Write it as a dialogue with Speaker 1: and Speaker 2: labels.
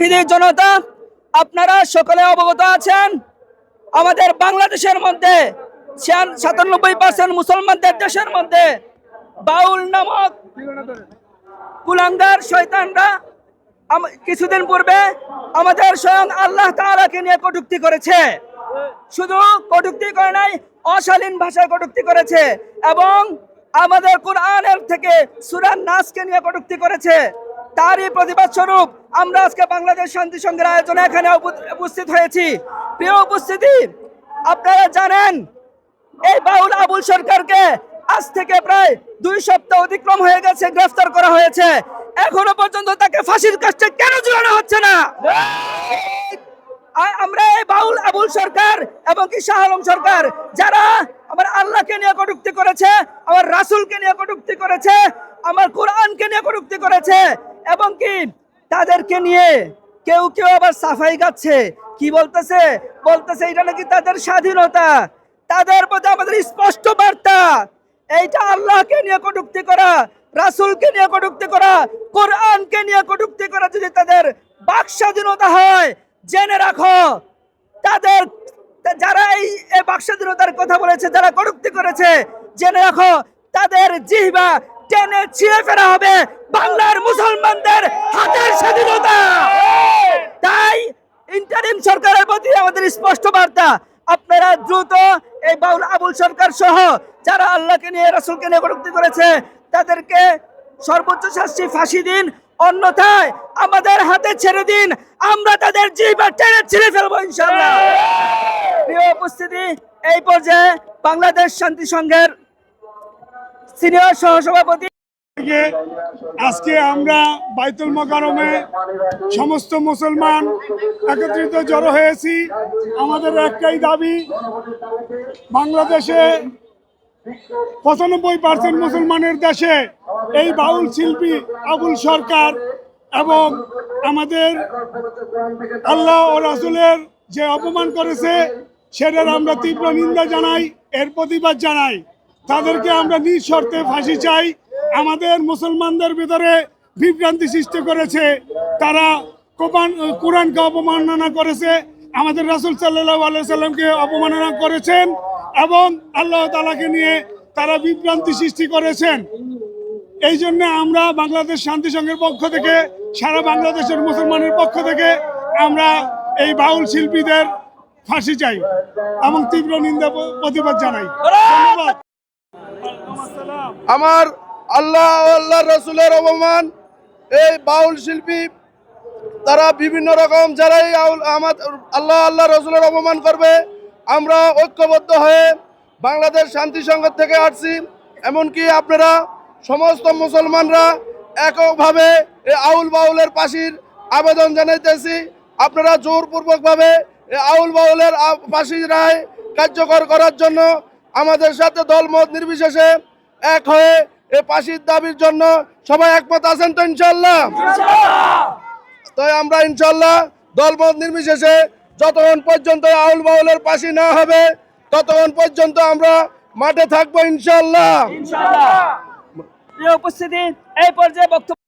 Speaker 1: পৃথিবীর জনতা, আপনারা সকলে অবগত আছেন, আমাদের বাংলাদেশের মধ্যে সাতানব্বই পার্সেন্ট মুসলমানদের দেশের মধ্যে বাউল নামক কুলাঙ্গার শয়তানরা আম- কিছুদিন পূর্বে আমাদের স্বয়ং আল্লাহ তাআলাকে নিয়ে কটুক্তি করেছে। শুধু কটুক্তি করে নাই, অশালীন ভাষায় কটুক্তি করেছে এবং আমাদের কোরআনের থেকে সুরান নাসকে নিয়ে কটুক্তি করেছে। তারই প্রতিবাদ স্বরূপ আমরা আজকে বাংলাদেশ শান্তি সংঘের আয়োজনে এখানে উপস্থিত হয়েছি। প্রিয় উপস্থিতি, আপনারা জানেন, এই বাউল আবুল সরকারকে আজ থেকে প্রায় দুই সপ্তাহ অতিক্রম হয়ে গেছে, গ্রেফতার করা হয়েছে। এখনও পর্যন্ত তাকে ফাঁসির কাছে কেন ঝুলানো হচ্ছে না? আমরা এই বাউল আবুল সরকার এবং কি শাহ আলম সরকার, যারা আমার আল্লাহকে নিয়ে কটুক্তি করেছে, আমার রাসূলকে নিয়ে কটুক্তি করেছে, আমার কোরআনকে নিয়ে কটুক্তি করেছে এবং কি তাদেরকে নিয়ে কেউ কেউ আবার সাফাই গাচ্ছে কি বলতেছে? বলতেছে এটা নাকি তাদের স্বাধীনতা। তাদের প্রতি আমাদের স্পষ্ট বার্তা। এইটা আল্লাহকে নিয়ে কটুক্তি করা, রাসূলকে নিয়ে কটুক্তি করা, কোরআনকে নিয়ে কটুক্তি করা যদি তাদের বাক স্বাধীনতা হয়, জেনে রাখো, তাদের যারা এই বাক স্বাধীনতার কথা বলেছে, যারা কটুক্তি করেছে, জেনে রাখো, তাদের জিহবা টেনে ছিঁড়ে ফেরা হবে বাংলার মুসলমানদের হাতের স্বাধীনতা। তাই ইন্টারিম সরকারের প্রতি আমাদের স্পষ্ট বার্তা, আপনারা দ্রুত এই বাউল আবুল সরকার সহ যারা আল্লাহকে নিয়ে, রাসূলকে নিয়ে কটূক্তি করেছে, তাদেরকে সর্বোচ্চ শাস্তি, ফাঁসি দিন, অন্যথায় আমাদের হাতে ছেড়ে দিন, আমরা তাদের জিবা টেনে ছিঁড়ে ফেলব ইনশাল্লাহ প্রিয় উপস্থিতি, এই পর্যায়ে বাংলাদেশ শান্তি সংঘের সিনিয়র সহসভাপতি।
Speaker 2: আজকে আমরা বাইতুল মকারমে সমস্ত মুসলমান একত্রিত জড়ো হয়েছি। আমাদের একটাই দাবি, বাংলাদেশে পঁচানব্বই পার্সেন্ট মুসলমানের দেশে এই বাউল শিল্পী আবুল সরকার এবং আমাদের আল্লাহ ও রাসুলের যে অপমান করেছে, সেটার আমরা তীব্র নিন্দা জানাই, এর প্রতিবাদ জানাই। তাদেরকে আমরা নিজ শর্তে ফাঁসি চাই। আমাদের মুসলমানদের ভিতরে বিভ্রান্তি সৃষ্টি করেছে। তারা কোরআন, কোরআনকে অপমাননা করেছে। আমাদের রাসুল সাল্লাহ আলাইসাল্লামকে অপমাননা করেছেন এবং আল্লাহ তালাকে নিয়ে তারা বিভ্রান্তি সৃষ্টি করেছেন। এই জন্য আমরা বাংলাদেশ শান্তি সংঘের পক্ষ থেকে, সারা বাংলাদেশের মুসলমানের পক্ষ থেকে আমরা এই বাউল শিল্পীদের ফাঁসি চাই এবং তীব্র নিন্দা প্রতিবাদ জানাই। ধন্যবাদ।
Speaker 3: আমার আল্লাহ আল্লাহ রসুলের অবমান এই বাউল শিল্পী, তারা বিভিন্ন রকম যারাই আমার আল্লাহ আল্লাহ রসুলের অপমান করবে, আমরা ঐক্যবদ্ধ হয়ে বাংলাদেশ শান্তি সংঘ থেকে আসছি এমনকি আপনারা সমস্ত মুসলমানরা এককভাবে এই আউল বাউলের পাশির আবেদন জানাইতেছি। আপনারা জোরপূর্বকভাবে এই আউল বাউলের ফাঁসির রায় কার্যকর করার জন্য আমাদের সাথে দলমত নির্বিশেষে এক হয়ে এই পাশির দাবির জন্য সবাই একমত আছেন তো ইনশাল্লাহ তাই আমরা ইনশাল্লাহ দলমত নির্বিশেষে যতক্ষণ পর্যন্ত আউল বাউলের পাশি না হবে ততক্ষণ পর্যন্ত আমরা মাঠে থাকব ইনশাল্লাহ
Speaker 1: উপস্থিতি এই পর্যায়ে বক্তব্য